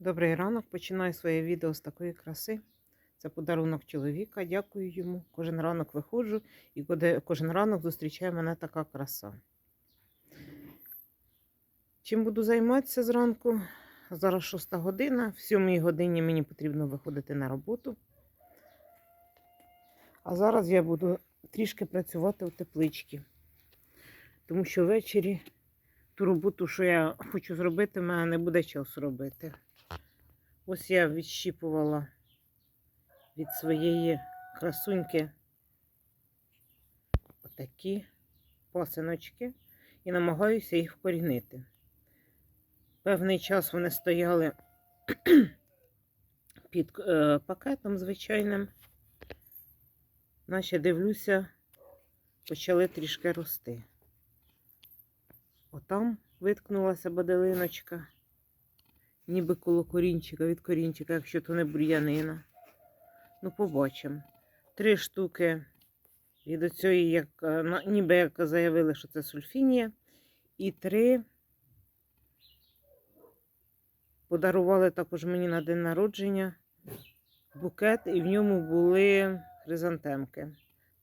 Добрий ранок. Починаю своє відео з такої краси. Це подарунок чоловіка. Дякую йому. Кожен ранок виходжу і кожен ранок зустрічає мене така краса. Чим буду займатися зранку? Зараз 6 година. В 7 годині мені потрібно виходити на роботу. А зараз я буду трішки працювати в тепличці. Тому що ввечері ту роботу, що я хочу зробити, в мене не буде часу робити. Ось я відщіпувала від своєї красуньки отакі пасиночки і намагаюся їх вкорінити. Певний час вони стояли під е, пакетом звичайним, наче дивлюся, почали трішки рости. Отам виткнулася баделиночка ніби коло корінчика від корінчика, якщо то не бур'янина. Ну, побачимо. Три штуки від оцієї, як, е, ніби як заявили, що це сульфінія. І три подарували також мені на день народження букет, і в ньому були хризантемки.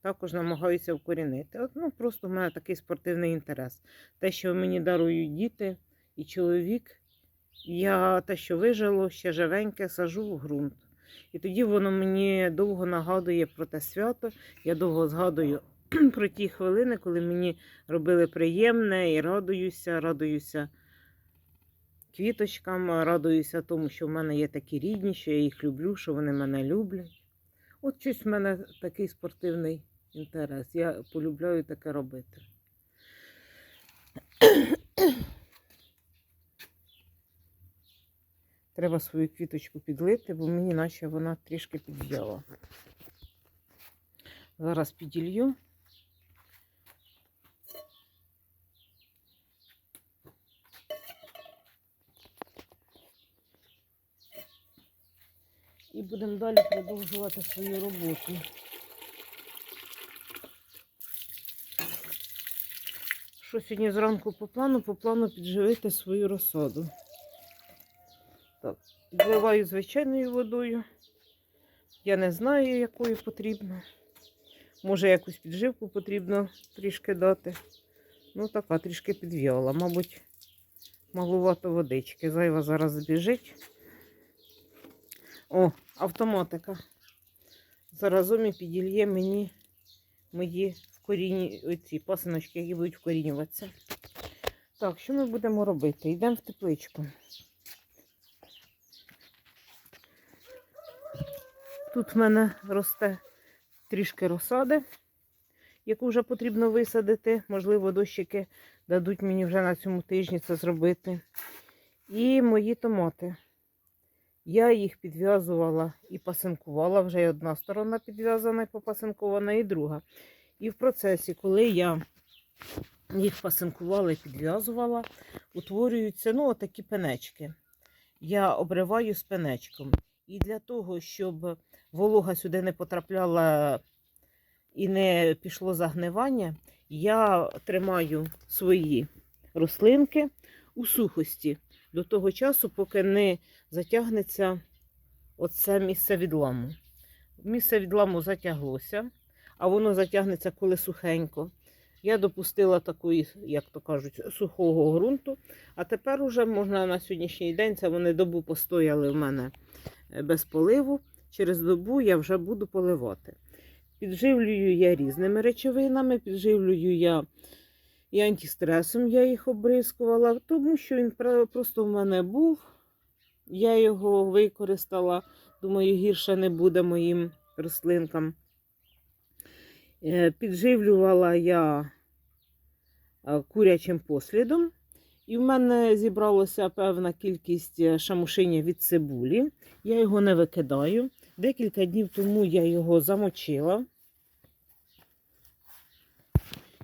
Також намагаюся вкорінити. От, ну, просто в мене такий спортивний інтерес. Те, що мені дарують діти і чоловік, я те, що вижило, ще живеньке, сажу в ґрунт. І тоді воно мені довго нагадує про те свято. Я довго згадую про ті хвилини, коли мені робили приємне і радуюся, радуюся квіточкам, радуюся тому, що в мене є такі рідні, що я їх люблю, що вони мене люблять. От щось в мене такий спортивний інтерес. Я полюбляю таке робити. Треба свою квіточку підлити, бо мені наче вона трішки підв'яла. Зараз піділью. І будемо далі продовжувати свою роботу. Що сьогодні зранку по плану? По плану підживити свою розсаду. Так, підливаю звичайною водою. Я не знаю, якою потрібно. Може, якусь підживку потрібно трішки дати. Ну, така трішки підв'яла. Мабуть, малувато водички. Зайва зараз збіжить. О, автоматика. Заразом і підільє мені мої вкорінні, оці пасиночки, які будуть вкорінюватися. Так, що ми будемо робити? Йдемо в тепличку. Тут в мене росте трішки розсади, яку вже потрібно висадити. Можливо, дощики дадуть мені вже на цьому тижні це зробити. І мої томати. Я їх підв'язувала і пасинкувала. Вже і одна сторона підв'язана і попасинкована, і друга. І в процесі, коли я їх пасинкувала і підв'язувала, утворюються ну, отакі пенечки. Я обриваю з пенечком. І для того, щоб волога сюди не потрапляла і не пішло загнивання, я тримаю свої рослинки у сухості до того часу, поки не затягнеться оце місце відламу. Місце відламу затяглося, а воно затягнеться коли сухенько. Я допустила такої, як то кажуть, сухого ґрунту. А тепер уже можна на сьогоднішній день, це вони добу постояли в мене е, без поливу. Через добу я вже буду поливати. Підживлюю я різними речовинами, підживлюю я і антистресом я їх обрискувала, тому що він просто в мене був. Я його використала. Думаю, гірше не буде моїм рослинкам. Е, Підживлювала я е, курячим послідом. І в мене зібралася певна кількість е, шамушиня від цибулі. Я його не викидаю. Декілька днів тому я його замочила.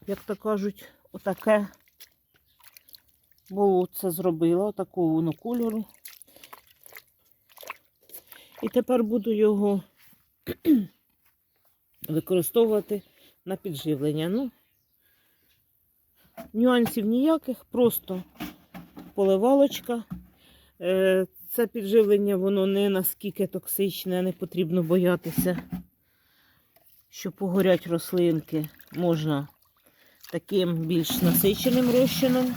Як то кажуть, отаке болотце зробила, отакого воно кольору. І тепер буду його використовувати на підживлення. Ну, нюансів ніяких, просто поливалочка. Це підживлення, воно не наскільки токсичне, не потрібно боятися, що погорять рослинки. Можна таким більш насиченим розчином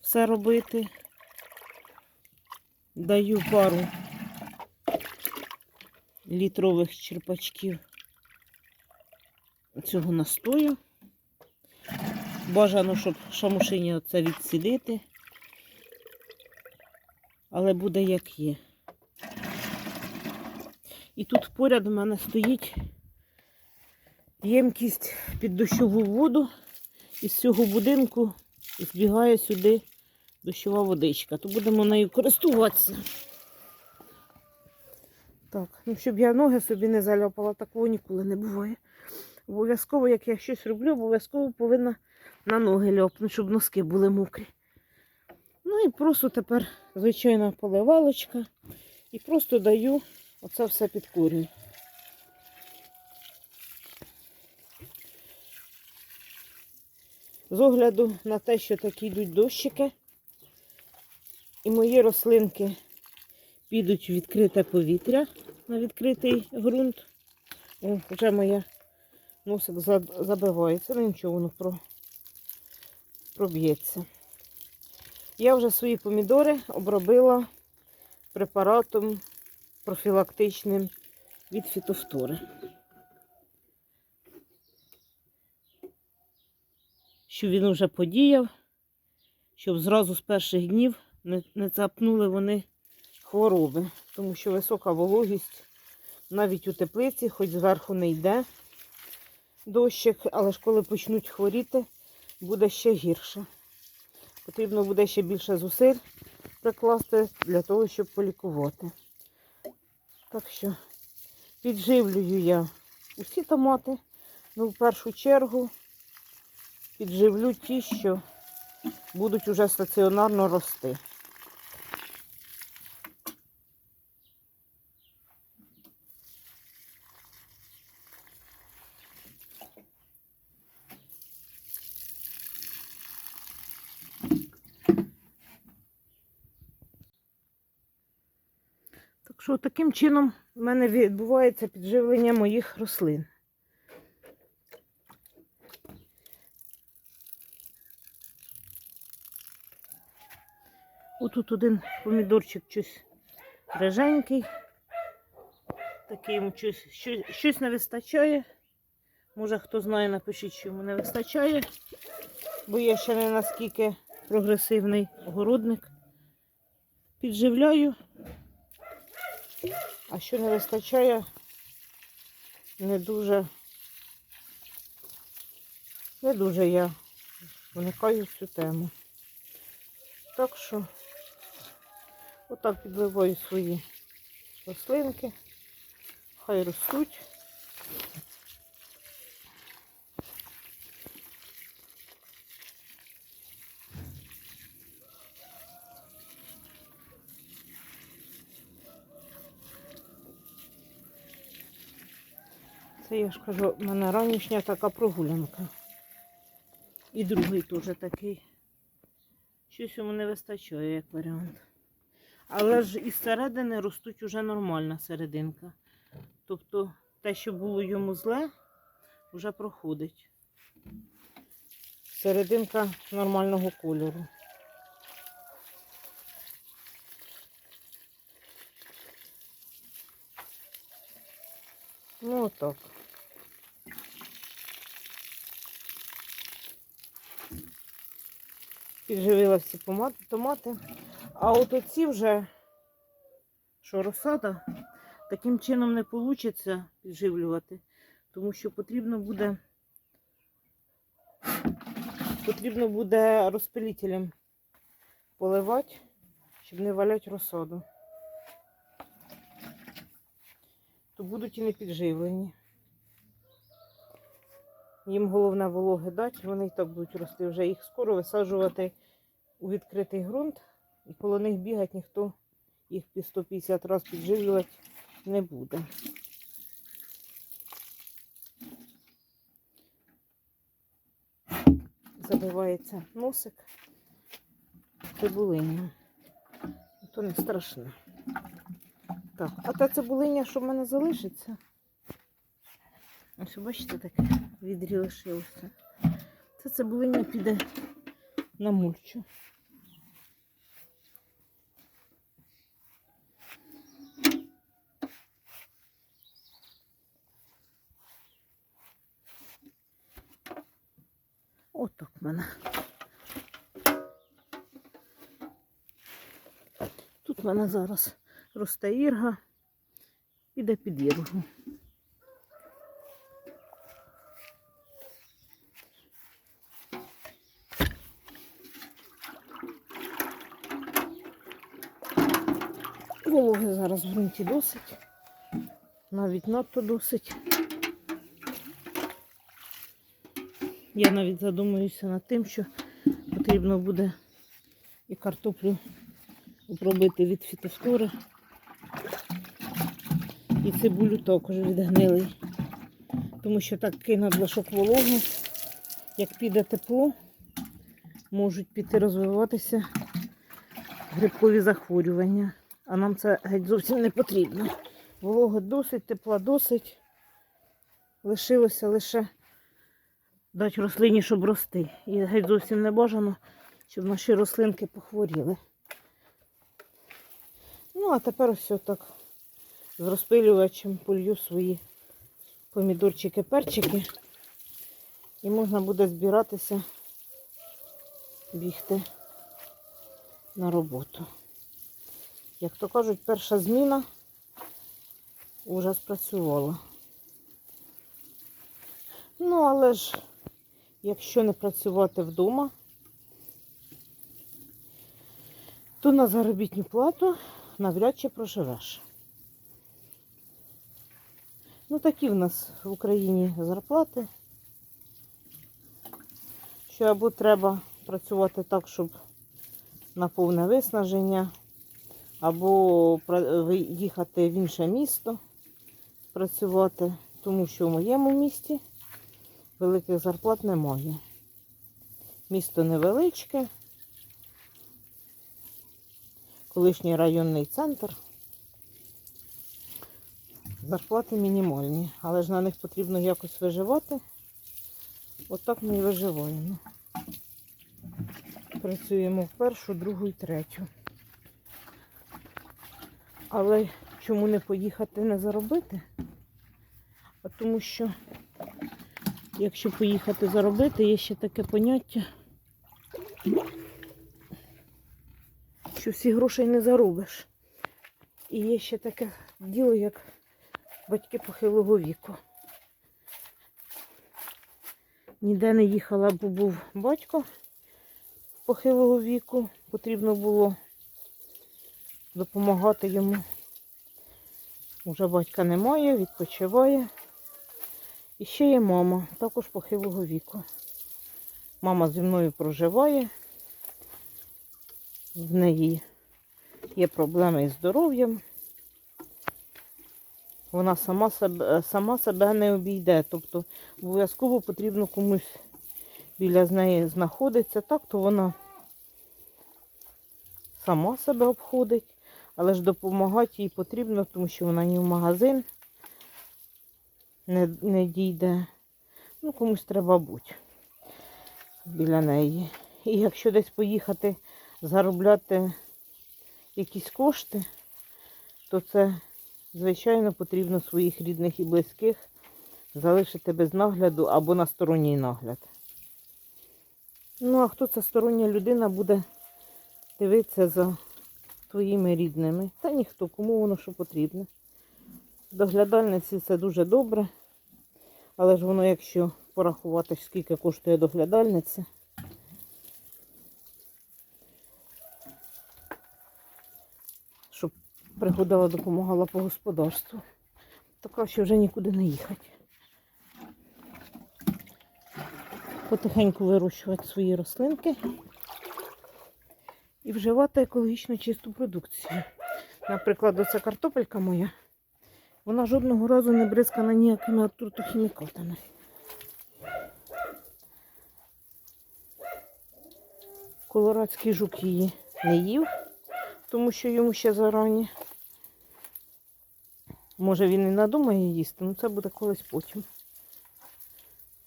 все робити. Даю пару літрових черпачків цього настою. Бажано, щоб шамушині оце відсідити. Але буде як є. І тут поряд у мене стоїть ємкість під дощову воду. Із цього будинку збігає сюди дощова водичка. То будемо нею користуватися. Так, ну щоб я ноги собі не заляпала, такого ніколи не буває. Обов'язково, як я щось роблю, обов'язково повинна на ноги ляпнути, щоб носки були мокрі. Ну і просто тепер звичайна поливалочка. І просто даю оце все під корінь. З огляду на те, що такі йдуть дощики, і мої рослинки підуть в відкрите повітря на відкритий ґрунт. О, вже моя носик забивається, ну нічого воно про, проб'ється. Я вже свої помідори обробила препаратом профілактичним від фітофтори. Щоб він вже подіяв, щоб зразу з перших днів не, не цапнули вони хвороби, тому що висока вологість навіть у теплиці, хоч зверху не йде дощик, але ж коли почнуть хворіти, буде ще гірше. Потрібно буде ще більше зусиль прикласти для того, щоб полікувати. Так що підживлюю я усі томати, ну в першу чергу підживлю ті, що будуть уже стаціонарно рости. Так що таким чином в мене відбувається підживлення моїх рослин. Отут один помідорчик щось реженький. Такий йому щось, щось, щось не вистачає. Може хто знає, напишіть, що йому не вистачає, бо я ще не наскільки прогресивний огородник. Підживляю. А що не вистачає, не дуже, не дуже я вникаю в цю тему. Так що отак підливаю свої рослинки, хай ростуть. Це я ж кажу, в мене ранішня така прогулянка. І другий теж такий. Щось йому не вистачає, як варіант. Але ж із середини ростуть уже нормальна серединка. Тобто те, що було йому зле, вже проходить. Серединка нормального кольору. Ну отак. Підживила всі томати. А от оці вже, що розсада, таким чином не вийде підживлювати, тому що потрібно буде, потрібно буде розпилителем поливати, щоб не валяти розсаду. То будуть і не підживлені. Їм головне вологи дати, вони і так будуть рости. Вже їх скоро висаджувати у відкритий ґрунт, і коло них бігати ніхто їх під 150 разів підживлювати не буде. Забивається носик цибулиною. то не страшне. Так, а та цибулиня, що в мене залишиться. Ось бачите, таке відрі лишилося. Це цибулиня піде на мульчу. Отак в мене. Тут в мене зараз росте ірга, піде під іргу. Вологи зараз в ґрунті досить, навіть надто досить. Я навіть задумуюся над тим, що потрібно буде і картоплю обробити від фітофтори. І цибулю також від гнилий. Тому що такий надлишок вологи, як піде тепло, можуть піти розвиватися грибкові захворювання. А нам це геть зовсім не потрібно. Волога досить, тепла досить. Лишилося лише дати рослині, щоб рости. І геть зовсім не бажано, щоб наші рослинки похворіли. Ну, а тепер ось так з розпилювачем полью свої помідорчики, перчики. І можна буде збиратися, бігти на роботу. Як то кажуть, перша зміна вже спрацювала. Ну, але ж, якщо не працювати вдома, то на заробітну плату навряд чи проживеш. Ну, такі в нас в Україні зарплати, що або треба працювати так, щоб на повне виснаження, або їхати в інше місто працювати, тому що в моєму місті великих зарплат немає. Місто невеличке, колишній районний центр. Зарплати мінімальні, але ж на них потрібно якось виживати. Отак ми і виживаємо. Працюємо в першу, другу і третю. Але чому не поїхати не заробити? А тому що, якщо поїхати заробити, є ще таке поняття, що всі грошей не заробиш. І є ще таке діло, як батьки похилого віку. Ніде не їхала, бо був батько похилого віку. Потрібно було допомагати йому. Уже батька немає, відпочиває. І ще є мама, також похилого віку. Мама зі мною проживає. В неї є проблеми із здоров'ям. Вона сама себе, сама себе не обійде. Тобто обов'язково потрібно комусь біля з неї знаходитися. Так, то вона сама себе обходить, але ж допомагати їй потрібно, тому що вона ні в магазин не, не дійде. Ну, комусь треба бути біля неї. І якщо десь поїхати заробляти якісь кошти, то це, звичайно, потрібно своїх рідних і близьких залишити без нагляду або на сторонній нагляд. Ну, а хто ця стороння людина буде дивитися за твоїми рідними? Та ніхто, кому воно що потрібне. Доглядальниці це дуже добре. Але ж воно, якщо порахувати, скільки коштує доглядальниця, щоб приходила, допомагала по господарству, то краще вже нікуди не їхати. Потихеньку вирощувати свої рослинки і вживати екологічно чисту продукцію. Наприклад, оця картопелька моя, вона жодного разу не бризкана ніякими отрутохімікатами. Колорадський жук її не їв, тому що йому ще зарані. Може він і надумає їсти, але це буде колись потім.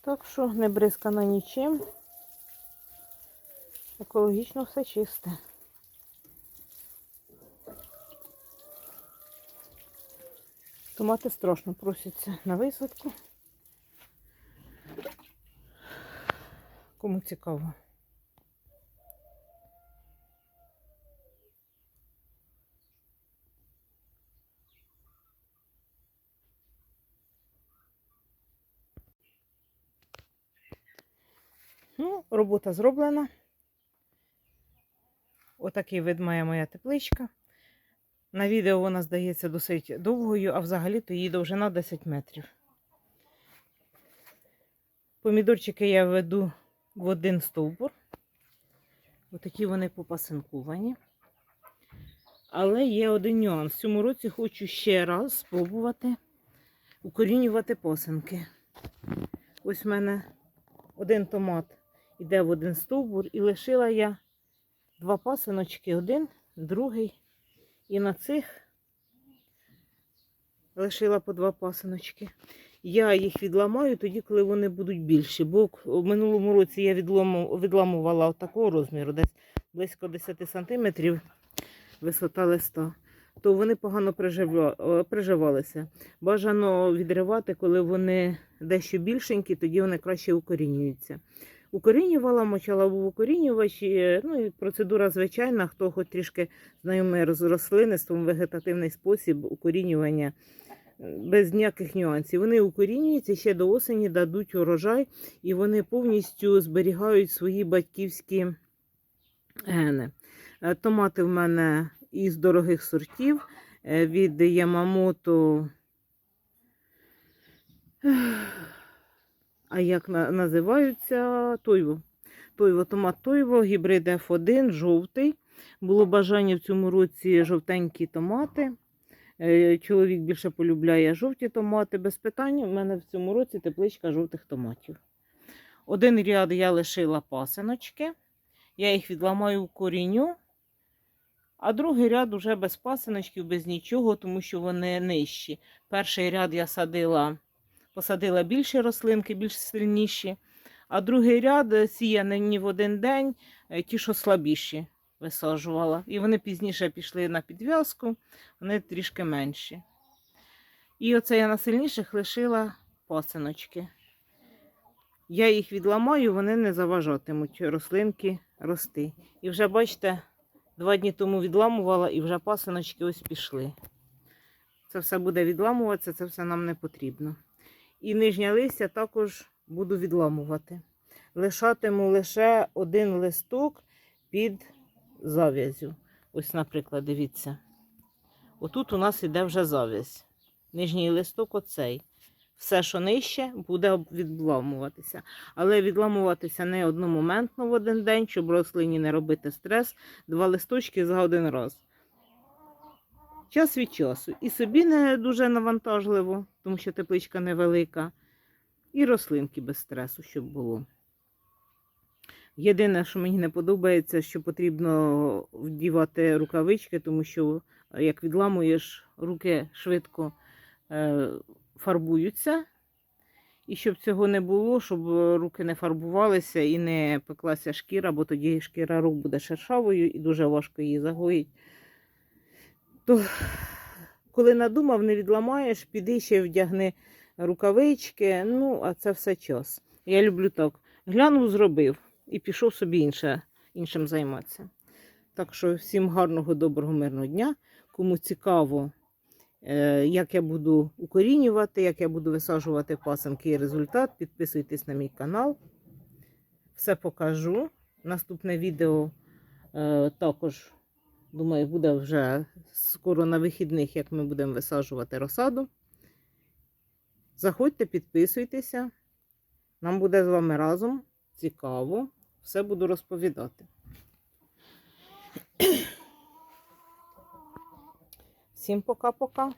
Так що не бризкана нічим. Екологічно все чисте. Томати страшно просяться на висадку. Кому цікаво. Ну, робота зроблена. Отакий вид має моя тепличка. На відео вона здається досить довгою, а взагалі-то її довжина 10 метрів. Помідорчики я веду в один стовбур. Отакі вони попасинковані. Але є один нюанс. В цьому році хочу ще раз спробувати укорінювати посинки. Ось в мене один томат іде в один стовбур, і лишила я два пасиночки, один, другий. І на цих лишила по два пасиночки. Я їх відламаю тоді, коли вони будуть більші. Бо в минулому році я відламувала такого розміру, десь близько 10 сантиметрів висота листа. То вони погано приживалися. Бажано відривати, коли вони дещо більшенькі, тоді вони краще укорінюються. Укорінювала, мочала в укорінювач. і, Ну, і процедура звичайна, хто хоч трішки знайомий з рослинництвом, вегетативний спосіб укорінювання е, без ніяких нюансів. Вони укорінюються ще до осені, дадуть урожай, і вони повністю зберігають свої батьківські гени. Е, Томати в мене із дорогих сортів е, від Ямамото. А як називаються Тойво. Тойво, томат Тойво, гібрид F1, жовтий. Було бажання в цьому році жовтенькі томати. Е, Чоловік більше полюбляє жовті томати. Без питань. У мене в цьому році тепличка жовтих томатів. Один ряд я лишила пасиночки. Я їх відламаю в корінню. А другий ряд уже без пасиночків, без нічого, тому що вони нижчі. Перший ряд я садила, посадила більші рослинки, більш сильніші. А другий ряд е, сіяні в один день, е, ті, що слабіші, висаджувала. І вони пізніше пішли на підв'язку, вони трішки менші. І оце я на сильніших лишила пасиночки. Я їх відламаю, вони не заважатимуть рослинки рости. І вже бачите, два дні тому відламувала, і вже пасиночки ось пішли. Це все буде відламуватися, це все нам не потрібно. І нижнє листя також буду відламувати. Лишатиму лише один листок під зав'язю. Ось, наприклад, дивіться. Отут у нас іде вже зав'язь. Нижній листок оцей. Все, що нижче, буде відламуватися. Але відламуватися не одномоментно в один день, щоб рослині не робити стрес. Два листочки за один раз. Час від часу. І собі не дуже навантажливо, тому що тепличка невелика. І рослинки без стресу, щоб було. Єдине, що мені не подобається, що потрібно вдівати рукавички, тому що е, як відламуєш, руки швидко е, фарбуються. І щоб цього не було, щоб руки не фарбувалися і не пеклася шкіра, бо тоді шкіра рук буде шершавою і дуже важко її загоїть. То коли надумав, не відламаєш, піди ще вдягни рукавички. Ну, а це все час. Я люблю так. Глянув, зробив і пішов собі інше, іншим займатися. Так що всім гарного, доброго, мирного дня. Кому цікаво, е, як я буду укорінювати, як я буду висаджувати пасанки і результат, підписуйтесь на мій канал. Все покажу. Наступне відео е, також, думаю, буде вже скоро на вихідних, як ми будемо висаджувати розсаду. Заходьте, підписуйтеся. Нам буде з вами разом цікаво. Все буду розповідати. Всім пока-пока.